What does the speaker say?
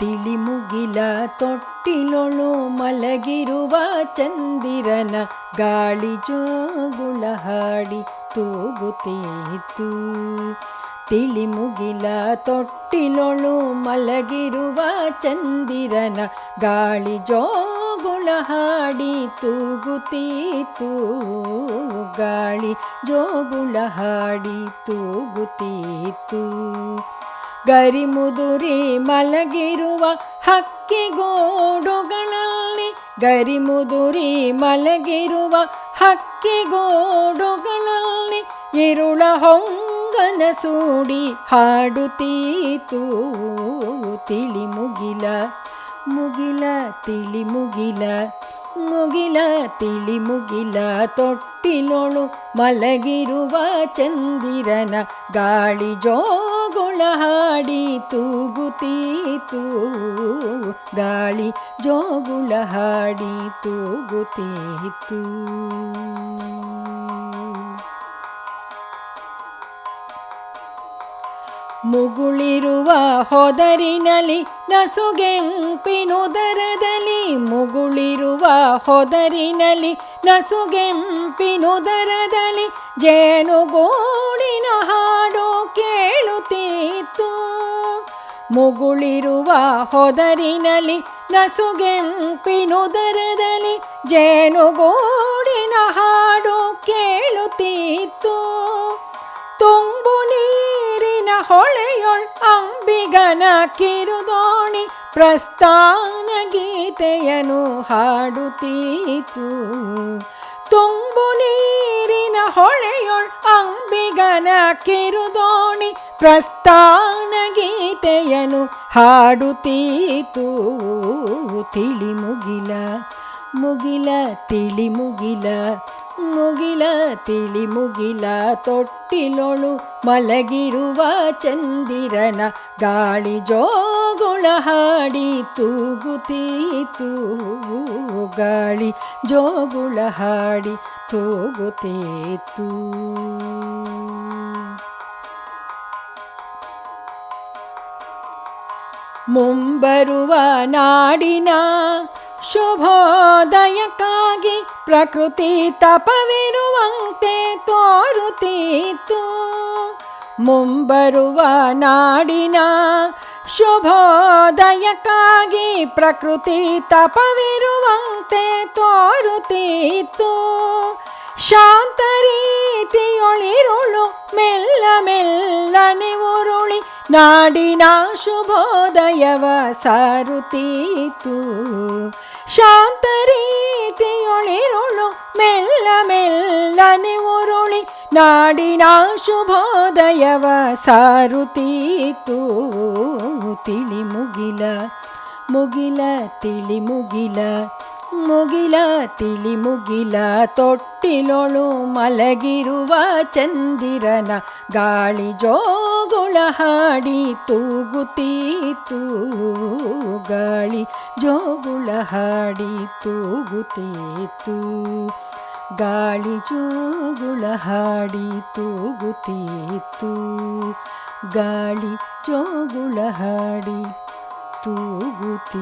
ತಿಳಿಮುಗಿಲ ತೊಟ್ಟಿಲೊಳು ಮಲಗಿರುವ ಚಂದಿರನ ಗಾಳಿ ಜೋಗುಳ ಹಾಡಿ ತೂಗುತ್ತೀತು ತಿಳಿಮುಗಿಲ ತೊಟ್ಟಿಲೊಳು ಮಲಗಿರುವ ಚಂದಿರನ ಗಾಳಿ ಜೋಗುಳ ಹಾಡಿ ತೂಗುತ್ತೀತು ಗಾಳಿ ಜೋಗುಳ ಹಾಡಿ ತೂಗುತ್ತೀತು ಗರಿಮುದುರಿ ಮಲಗಿರುವ ಹಕ್ಕಿಗೋಡುಗಳಲ್ಲಿ ಗರಿಮುದುರಿ ಮಲಗಿರುವ ಹಕ್ಕಿಗೋಡುಗಳಲ್ಲಿ ಇರುಳ ಹೊಂಗನ ಸೂಡಿ ಹಾಡುತ್ತೀತು. ತಿಳಿ ಮುಗಿಲ ಮುಗಿಲ, ತಿಳಿ ಮುಗಿಲ ಮುಗಿಲ, ತಿಳಿ ಮುಗಿಲ. ತೊಟ್ಟಿಲೊಳು ಮಲಗಿರುವ ಚಂದಿರನ ಗಾಳಿ ಜೋಗುಳ ಹಾಡಿ ತೂಗುತ್ತೀತು. ಗಾಳಿ ಜೋಗುಳ ಹಾಡಿ ತೂಗುತ್ತೀತು ಮುಗುಳಿರುವ ಹೊದರಿನಲ್ಲಿ ನಸುಗೆಂಪಿನುದರದಲ್ಲಿ ಮುಗುಳಿರುವ ಹೊದರಿನಲ್ಲಿ ನಸುಗೆಂಪಿನುದರದಲ್ಲಿ ಜೇನುಗೂಡಿನ ಹಾಡು ಮುಗುಳಿರುವ ಹೊದರಿನಲ್ಲಿ ನಸುಗೆಂಪಿನುದರದಲ್ಲಿ ಜೇನುಗೂಡಿನ ಹಾಡು ಕೇಳುತ್ತಿತ್ತು. ತುಂಬು ನೀರಿನ ಹೊಳೆಯೊಳ್ ಅಂಬಿಗನ ಕಿರುದೋಣಿ ಪ್ರಸ್ಥಾನ ಗೀತೆಯನ್ನು ಹಾಡುತ್ತೀತು ತುಂಬು ನೀರಿನ ಹೊಳೆಯೊಳ್ ಅಂಬಿಗನ ಕಿರುದೋಣಿ ಪ್ರಸ್ಥಾನ ಗೀತೆಯನು ಹಾಡುತ್ತೀತು ತಿಳಿ ಮುಗಿಲ ಮುಗಿಲ, ತಿಳಿ ಮುಗಿಲ ಮುಗಿಲ, ತಿಳಿ ಮುಗಿಲ, ತೊಟ್ಟಿಲೊಳು ಮಲಗಿರುವ ಚಂದಿರನ ಗಾಳಿ ಜೋಗುಳ ಹಾಡಿ ತೂಗುತ್ತೀತು ಗಾಳಿ ಜೋಗುಳ ಹಾಡಿ ತೂಗುತ್ತೀತು ಮುಂಬರುವ ನಾಡಿನ ಶುಭೋದಯಕ್ಕಾಗಿ ಪ್ರಕೃತಿ ತಪವಿರುವಂತೆ ತೋರುತ್ತಿತ್ತು ಮುಂಬರುವ ನಾಡಿನ ಶುಭೋದಯಕ್ಕಾಗಿ ಪ್ರಕೃತಿ ತಪವಿರುವಂತೆ ತೋರುತ್ತಿತ್ತು ಶಾಂತ ರೀತಿಯೊಳಿರುಳು ಮೆಲ್ಲ ಮೆಲ್ಲನೆ ಉರುಳಿ ನಾಡಿನ ಶುಭೋದಯವ ಸಾರುತ್ತೀತು. ಶಾಂತ ರೀತಿಯೊಳಿರುಳು ಮೆಲ್ಲ ಮೆಲ್ಲನೆ ಉರುಳಿ ನಾಡಿನ ಶುಭೋದಯವ ಸಾರುತ್ತೀತು. ತಿಳಿ ಮುಗಿಲ ಮುಗಿಲ, ತಿಳಿ ಮುಗಿಲ ಮುಗಿಲ, ತಿಳಿ ಮುಗಿಲ ತೊಟ್ಟಿಲೊಳು ಮಲಗಿರುವ ಚಂದಿರನ ಗಾಳಿ ಜೋಗುಳ ಹಾಡಿ ತೂಗುತ್ತೀತು, ಗಾಳಿ ಜೋಗುಳ ಹಾಡಿ ತೂಗುತ್ತೀತು. ಗಾಳಿ ಜೋಗುಳ ಹಾಡಿ ತೂಗುತ್ತೀತು, ಗಾಳಿ ಜೋಗುಳ ಹಾಡಿ ತೂಗುತ್ತೀತು.